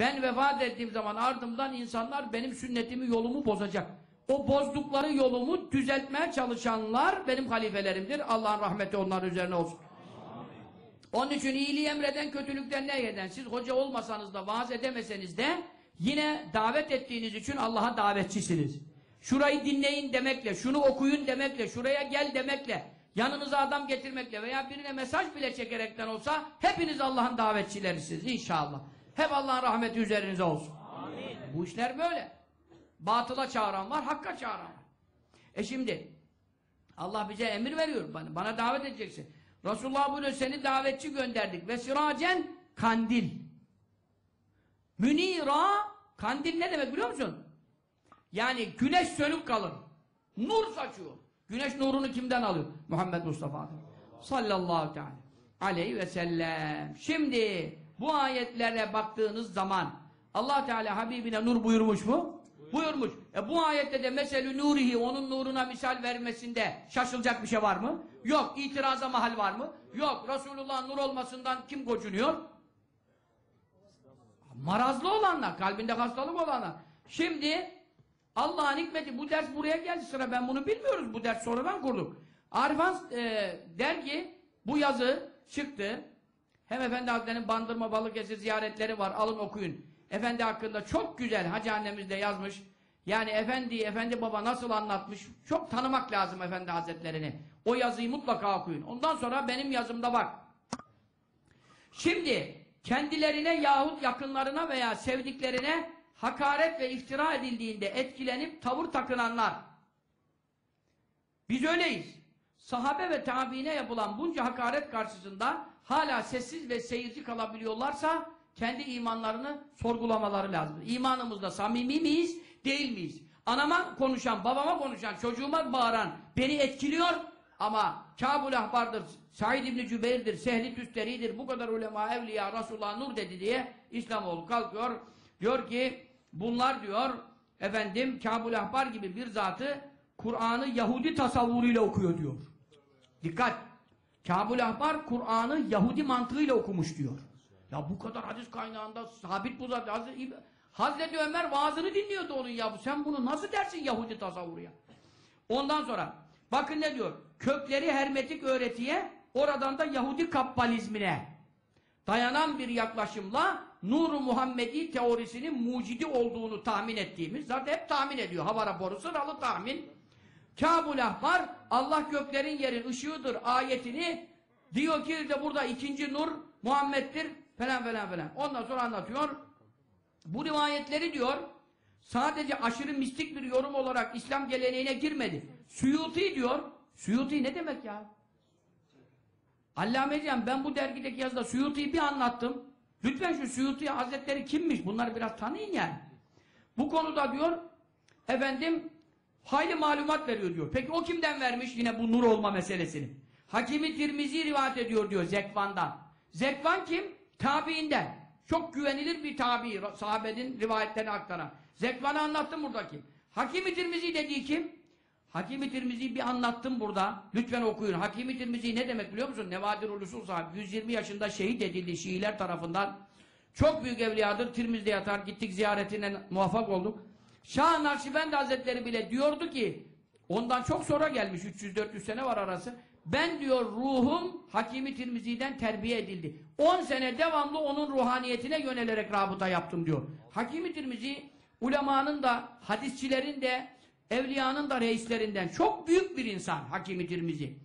Ben vefat ettiğim zaman ardımdan insanlar benim sünnetimi, yolumu bozacak. O bozdukları yolumu düzeltmeye çalışanlar benim halifelerimdir. Allah'ın rahmeti onların üzerine olsun. Onun için iyiliği emreden, kötülükten ne eden? Siz hoca olmasanız da, vaaz edemeseniz de yine davet ettiğiniz için Allah'a davetçisiniz. Şurayı dinleyin demekle, şunu okuyun demekle, şuraya gel demekle, yanınıza adam getirmekle veya birine mesaj bile çekerekten olsa hepiniz Allah'ın davetçilerisiniz inşallah. Hep Allah'ın rahmeti üzerinize olsun. Amin. Bu işler böyle. Batıla çağıran var, hakka çağıran var. E şimdi Allah bize emir veriyor. Bana, bana davet edeceksin. Resulullah buyuruyor seni davetçi gönderdik. Ve siracen kandil. Münira kandil ne demek biliyor musun? Yani güneş sönük kalır. Nur saçıyor. Güneş nurunu kimden alıyor? Muhammed Mustafa. Sallallahu teala aleyhi ve sellem. Şimdi bu ayetlere baktığınız zaman Allah Teala Habibine nur buyurmuş mu? Buyurmuş. E bu ayette de meselü nurihi onun nuruna misal vermesinde şaşılacak bir şey var mı? Yok. İtiraza mahal var mı? Yok. Resulullah nur olmasından kim gocunuyor? Marazlı olanlar, kalbinde hastalık olanlar. Şimdi Allah'ın hikmeti bu ders buraya geldi sıra ben bunu bilmiyoruz. Bu ders sonradan kurduk. Arifan e, der ki bu yazı çıktı. Hem Efendi Hazretleri'nin Bandırma Balıkesir ziyaretleri var. Alın okuyun. Efendi hakkında çok güzel Hacı annemiz de yazmış. Yani Efendi, Efendi Baba nasıl anlatmış? Çok tanımak lazım Efendi Hazretlerini. O yazıyı mutlaka okuyun. Ondan sonra benim yazımda bak. Şimdi kendilerine yahut yakınlarına veya sevdiklerine hakaret ve iftira edildiğinde etkilenip tavır takınanlar. Biz öyleyiz. Sahabe ve tabiine yapılan bunca hakaret karşısında hala sessiz ve seyirci kalabiliyorlarsa kendi imanlarını sorgulamaları lazım. İmanımızda samimi miyiz, değil miyiz? Anama konuşan, babama konuşan, çocuğuma bağıran beni etkiliyor ama Kabul Ahbar'dır, Said İbni Cübeyr'dir, Sehli Tüsteri'dir, bu kadar ulema, evliya, Resulullah nur dedi diye İslamoğlu kalkıyor. Diyor ki bunlar diyor efendim Kabul Ahbar gibi bir zatı Kur'an'ı Yahudi tasavvuruyla okuyor diyor. Dikkat! Kabul Ahbar Kur'an'ı Yahudi mantığıyla okumuş diyor. Ya bu kadar hadis kaynağında sabit bu zaten. Hazreti, Hazreti Ömer vaazını dinliyordu onun ya. Sen bunu nasıl dersin Yahudi tasavvuru ya? Ondan sonra bakın ne diyor? Kökleri hermetik öğretiye oradan da Yahudi kabbalizmine dayanan bir yaklaşımla Nur-u Muhammedi teorisinin mucidi olduğunu tahmin ettiğimiz zaten hep tahmin ediyor. Hava raporu sıralı tahmin. Kabul Ahbar Allah göklerin yerin ışığıdır ayetini diyor ki de burada ikinci nur Muhammed'dir falan falan falan. Ondan sonra anlatıyor. Bu rivayetleri diyor sadece aşırı mistik bir yorum olarak İslam geleneğine girmedi. Suyuti diyor. Suyuti ne demek ya? Allame Can ben bu dergideki yazıda Suyuti'yi bir anlattım. Lütfen şu Suyuti Hazretleri kimmiş? Bunları biraz tanıyın yani. Bu konuda diyor efendim hayli malumat veriyor diyor. Peki o kimden vermiş yine bu nur olma meselesini? Hakimi Tirmizi rivayet ediyor diyor Zekvan'dan. Zekvan kim? Tabiinden. Çok güvenilir bir tabi, sahabenin rivayetlerini aktaran. Zekvan'ı anlattım buradaki. Hakimi Tirmizi dediği kim? Hakimi Tirmizi'yi bir anlattım burada. Lütfen okuyun. Hakimi Tirmizi ne demek biliyor musun? Nevadir Usul sahibi. 120 yaşında şehit edildi Şiiler tarafından. Çok büyük evliyadır. Tirmiz'de yatar. Gittik ziyaretine muvaffak olduk. Şah Nakşibendi Hazretleri bile diyordu ki ondan çok sonra gelmiş. 300-400 sene var arası. Ben diyor ruhum Hakimi Tirmizi'den terbiye edildi. 10 sene devamlı onun ruhaniyetine yönelerek rabıta yaptım diyor. Hakimi Tirmizi ulemanın da hadisçilerin de evliyanın da reislerinden çok büyük bir insan Hakimi Tirmizi.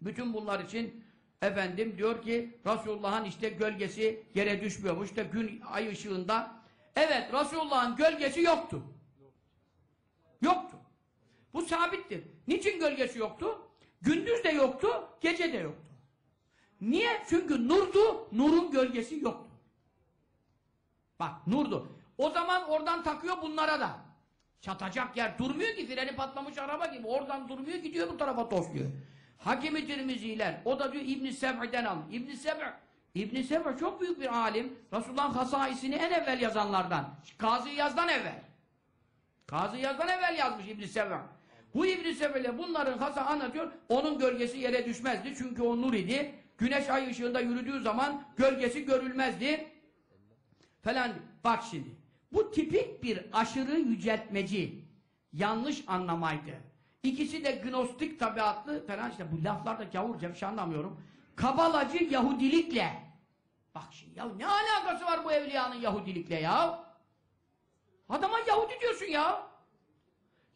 Bütün bunlar için efendim diyor ki Resulullah'ın işte gölgesi yere düşmüyormuş da gün ay ışığında evet Resulullah'ın gölgesi yoktu. Yoktu. Bu sabittir. Niçin gölgesi yoktu? Gündüz de yoktu, gece de yoktu. Niye? Çünkü nurdu, nurun gölgesi yoktu. Bak nurdu. O zaman oradan takıyor bunlara da. Çatacak yer durmuyor ki freni patlamış araba gibi. Oradan durmuyor gidiyor bu tarafa tosluyor. Hakimi Tirmiziler. O da diyor İbn-i Seb'den al. İbn-i Seb' İbn-i Seb' çok büyük bir alim. Resulullah'ın hasaisini en evvel yazanlardan. Kazı Yaz'dan evvel. Kazı Yaz'dan evvel yazmış İbn-i Seb' Bu İbn-i Seb'le bunların hasa anlatıyor. Onun gölgesi yere düşmezdi. Çünkü o nur idi. Güneş ay ışığında yürüdüğü zaman gölgesi görülmezdi. falan. Bak şimdi. Bu tipik bir aşırı yüceltmeci. Yanlış anlamaydı. İkisi de gnostik tabiatlı falan işte bu laflarda gavurca bir şey anlamıyorum. Kabalacı Yahudilikle. Bak şimdi ya ne alakası var bu evliyanın Yahudilikle ya? Adama Yahudi diyorsun ya.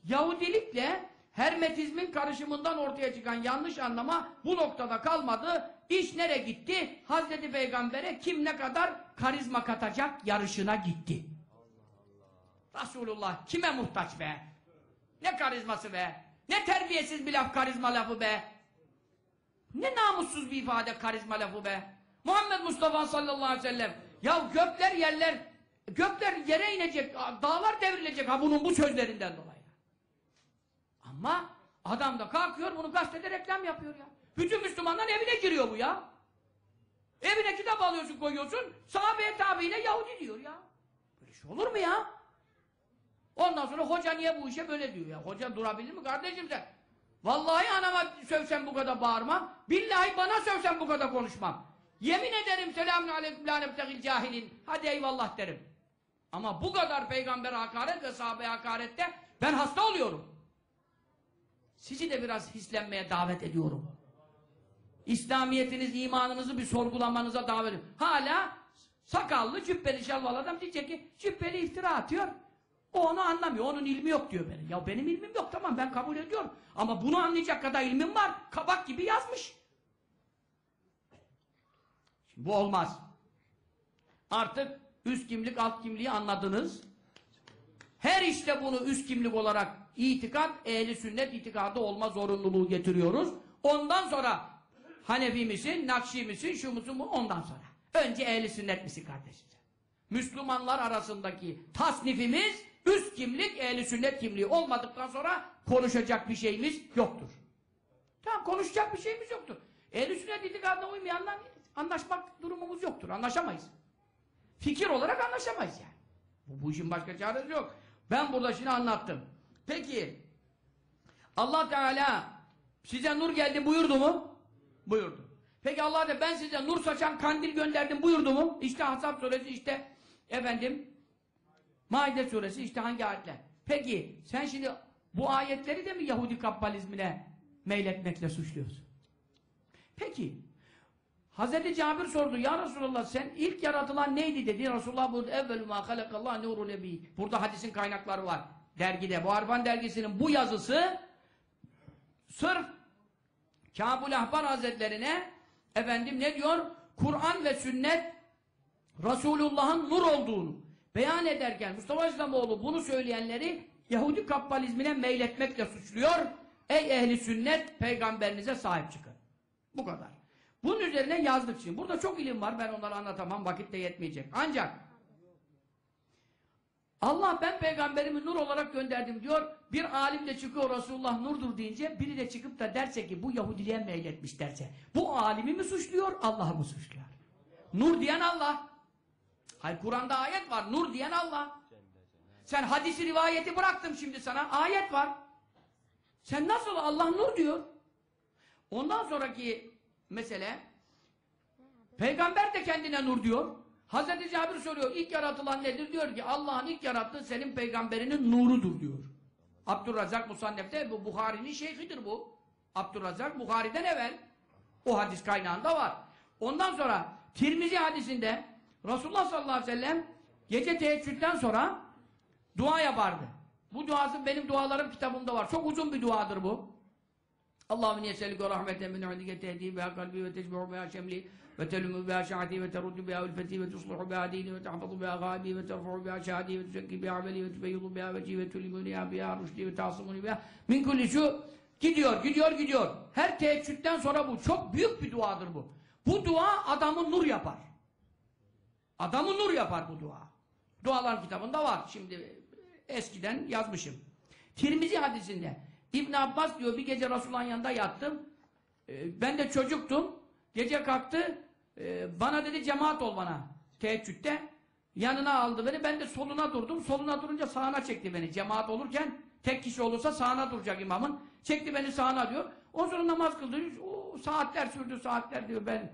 Yahudilikle Hermetizmin karışımından ortaya çıkan yanlış anlama bu noktada kalmadı. İş nereye gitti? Hazreti Peygamber'e kim ne kadar karizma katacak yarışına gitti. Resulullah kime muhtaç be? Ne karizması be? Ne terbiyesiz bir laf karizma lafı be? Ne namussuz bir ifade karizma lafı be? Muhammed Mustafa sallallahu aleyhi ve sellem ya gökler yerler gökler yere inecek, dağlar devrilecek ha bunun bu sözlerinden dolayı. Ama adam da kalkıyor bunu gazetede reklam yapıyor ya. Bütün Müslümanların evine giriyor bu ya. Evine kitap alıyorsun koyuyorsun sahabeye tabiyle Yahudi diyor ya. Böyle şey olur mu ya? Ondan sonra hoca niye bu işe böyle diyor ya? Hoca durabilir mi kardeşim sen? Vallahi anama sövsem bu kadar bağırmam. Billahi bana sövsem bu kadar konuşmam. Yemin ederim selamun aleyküm la nebtegil cahilin. Hadi eyvallah derim. Ama bu kadar peygamber hakaret ve sahabeye hakarette ben hasta oluyorum. Sizi de biraz hislenmeye davet ediyorum. İslamiyetiniz, imanınızı bir sorgulamanıza davet ediyorum. Hala sakallı, cübbeli, şalvalı adam diyecek ki cübbeli iftira atıyor. O onu anlamıyor. Onun ilmi yok diyor benim. Ya benim ilmim yok tamam ben kabul ediyorum. Ama bunu anlayacak kadar ilmim var. Kabak gibi yazmış. Bu olmaz. Artık üst kimlik, alt kimliği anladınız. Her işte bunu üst kimlik olarak itikat, ehli sünnet itikadı olma zorunluluğu getiriyoruz. Ondan sonra Hanefi misin, Nakşi misin, şu musun bu ondan sonra. Önce ehli sünnet misin kardeşim? Müslümanlar arasındaki tasnifimiz üst kimlik, ehli sünnet kimliği olmadıktan sonra konuşacak bir şeyimiz yoktur. Tamam konuşacak bir şeyimiz yoktur. Ehli sünnet itikadına uymayanlar anlaşmak durumumuz yoktur. Anlaşamayız. Fikir olarak anlaşamayız yani. Bu, bu işin başka çaresi yok. Ben burada şimdi anlattım. Peki Allah Teala size nur geldi buyurdu mu? Buyurdu. Peki Allah da ben size nur saçan kandil gönderdim buyurdu mu? İşte Ahzab suresi işte efendim Maide suresi işte hangi ayetler? Peki sen şimdi bu ayetleri de mi Yahudi kabbalizmine meyletmekle suçluyorsun? Peki Hazreti Cabir sordu ya Resulallah sen ilk yaratılan neydi? dedi. Resulullah buyurdu evvelü ma halakallah nuru nebi. Burada hadisin kaynakları var. Dergide bu Arban dergisinin bu yazısı sırf Kabul Ahbar Hazretlerine efendim ne diyor? Kur'an ve sünnet Resulullah'ın nur olduğunu beyan ederken Mustafa İslamoğlu bunu söyleyenleri Yahudi kabbalizmine meyletmekle suçluyor. Ey ehli sünnet peygamberinize sahip çıkın. Bu kadar bunun üzerine yazdık şimdi. Burada çok ilim var. Ben onları anlatamam. Vakit de yetmeyecek. Ancak Allah ben peygamberimi nur olarak gönderdim diyor. Bir alim de çıkıyor Resulullah nurdur deyince biri de çıkıp da derse ki bu Yahudiliğe meyletmiş derse. Bu alimi mi suçluyor? Allah'ı mı suçluyor? Nur diyen Allah. Hayır Kur'an'da ayet var. Nur diyen Allah. Sen hadisi rivayeti bıraktım şimdi sana. Ayet var. Sen nasıl Allah nur diyor? Ondan sonraki mesele peygamber de kendine nur diyor. Hazreti Cabir soruyor ilk yaratılan nedir? Diyor ki Allah'ın ilk yarattığı senin peygamberinin nurudur diyor. Abdurrazak Musannef'te bu Bukhari'nin şeyhidir bu. Abdurrazak Bukhari'den evvel o hadis kaynağında var. Ondan sonra Tirmizi hadisinde Resulullah sallallahu aleyhi ve sellem gece teheccüden sonra dua yapardı. Bu duası benim dualarım kitabımda var. Çok uzun bir duadır bu Allahümme yeselike rahmeten min indike tehdi biha kalbi ve tecmu'u biha şemli ve telümü biha şahdi ve teruddu biha ülfeti ve tusluhu biha dini ve tahfazu biha gâbi ve terfu'u biha şahdi ve tüzekki biha ameli ve tübeyyudu biha veci ve tülimûniha biha rüşdi ve tasımuni biha min kulli şu gidiyor, gidiyor, gidiyor. Her teheccüden sonra bu. Çok büyük bir duadır bu. Bu dua adamı nur yapar. Adamı nur yapar bu dua. Dualar kitabında var. Şimdi eskiden yazmışım. Tirmizi hadisinde İbn Abbas diyor bir gece Resulullah'ın yanında yattım. Ee, ben de çocuktum. Gece kalktı. Ee, bana dedi cemaat ol bana. Teheccüde. Yanına aldı beni. Ben de soluna durdum. Soluna durunca sağına çekti beni. Cemaat olurken tek kişi olursa sağına duracak imamın. Çekti beni sağına diyor. O sonra namaz kıldı. O saatler sürdü saatler diyor ben.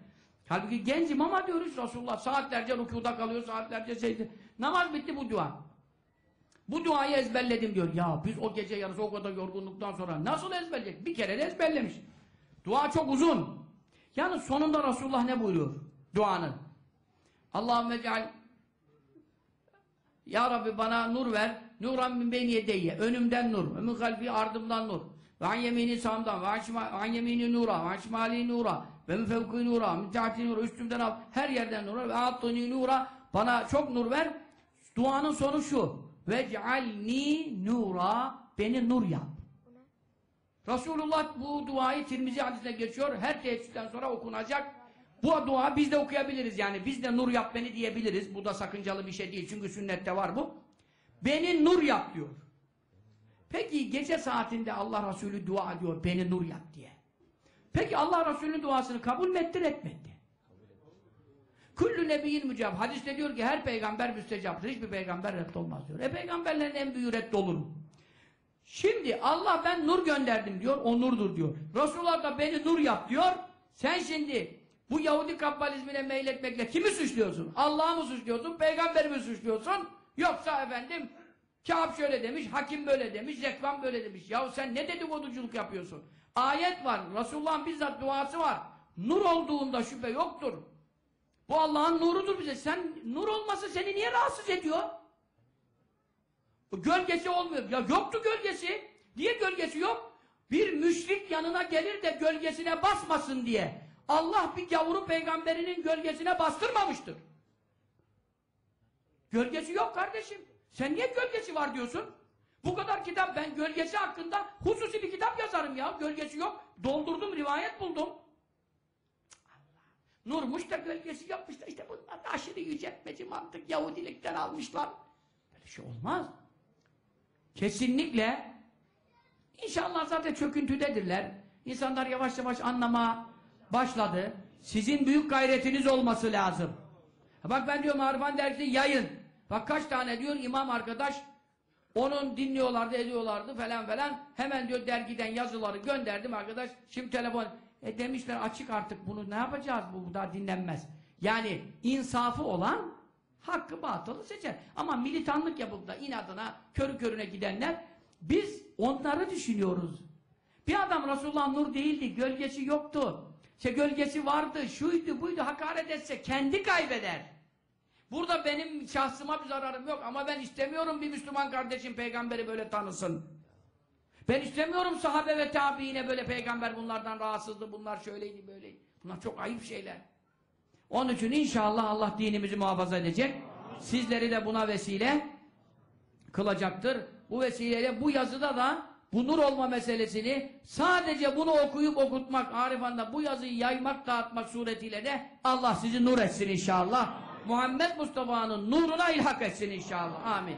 Halbuki gencim ama diyoruz Resulullah saatlerce rükuda kalıyor, saatlerce secde. Namaz bitti bu dua. Bu duayı ezberledim diyor. Ya biz o gece yarısı o kadar yorgunluktan sonra nasıl ezberleyecek? Bir kere de ezberlemiş. Dua çok uzun. Yani sonunda Resulullah ne buyuruyor? Duanın. Allahümme ceal Ya Rabbi bana nur ver. Nuran min beyni yedeyye. Önümden nur. Min kalbi ardımdan nur. Ve an yemini sağımdan. Ve an yemini nura. Ve an şimali nura. Ve min fevki nura. Min tahti nura. Üstümden al. Her yerden nura. Ve attuni nura. Bana çok nur ver. Duanın sonu şu. Ve cealni nura. Beni nur yap. Resulullah bu duayı Tirmizi hadisine geçiyor. Her teheccüden sonra okunacak. Bu dua biz de okuyabiliriz yani. Biz de nur yap beni diyebiliriz. Bu da sakıncalı bir şey değil. Çünkü sünnette var bu. Beni nur yap diyor. Peki gece saatinde Allah Resulü dua ediyor. Beni nur yap diye. Peki Allah Resulü'nün duasını kabul mü etti etmedi? Kullu nebiyyin mücab. Hadiste diyor ki her peygamber müstecaptır. Hiçbir peygamber reddolmaz diyor. E peygamberlerin en büyüğü reddolur mu? Şimdi Allah ben nur gönderdim diyor, o nurdur diyor. Resulullah da beni nur yap diyor. Sen şimdi bu Yahudi kabbalizmine meyletmekle kimi suçluyorsun? Allah'ı mı suçluyorsun, peygamberi mi suçluyorsun? Yoksa efendim Kâb şöyle demiş, hakim böyle demiş, reklam böyle demiş. Ya sen ne dedikoduculuk yapıyorsun? Ayet var, Resulullah'ın bizzat duası var. Nur olduğunda şüphe yoktur. Bu Allah'ın nurudur bize. Sen nur olması seni niye rahatsız ediyor? Gölgesi olmuyor. Ya yoktu gölgesi. Niye gölgesi yok? Bir müşrik yanına gelir de gölgesine basmasın diye. Allah bir gavuru peygamberinin gölgesine bastırmamıştır. Gölgesi yok kardeşim. Sen niye gölgesi var diyorsun? Bu kadar kitap ben gölgesi hakkında hususi bir kitap yazarım ya. Gölgesi yok. Doldurdum rivayet buldum. Nurmuş da gölgesi yapmış da işte bunlar da aşırı yüceltmeci mantık Yahudilikten almışlar. Böyle şey olmaz. Kesinlikle İnşallah zaten çöküntüdedirler. İnsanlar yavaş yavaş anlama başladı. Sizin büyük gayretiniz olması lazım. Bak ben diyorum Arifan dergisi yayın. Bak kaç tane diyor imam arkadaş onun dinliyorlardı, ediyorlardı falan falan. Hemen diyor dergiden yazıları gönderdim arkadaş. Şimdi telefon e demişler açık artık bunu ne yapacağız bu, bu daha dinlenmez. Yani insafı olan hakkı batılı seçer. Ama militanlık yapıp da inadına körü körüne gidenler biz onları düşünüyoruz. Bir adam Resulullah nur değildi, gölgesi yoktu. İşte gölgesi vardı, şuydu buydu hakaret etse kendi kaybeder. Burada benim şahsıma bir zararım yok ama ben istemiyorum bir Müslüman kardeşim peygamberi böyle tanısın. Ben istemiyorum sahabe ve tabiine böyle peygamber bunlardan rahatsızdı, bunlar şöyleydi böyleydi. Bunlar çok ayıp şeyler. Onun için inşallah Allah dinimizi muhafaza edecek. Sizleri de buna vesile kılacaktır. Bu vesileyle bu yazıda da bu nur olma meselesini sadece bunu okuyup okutmak, Arifan'da bu yazıyı yaymak, dağıtmak suretiyle de Allah sizi nur etsin inşallah. Muhammed Mustafa'nın nuruna ilhak etsin inşallah. Amin.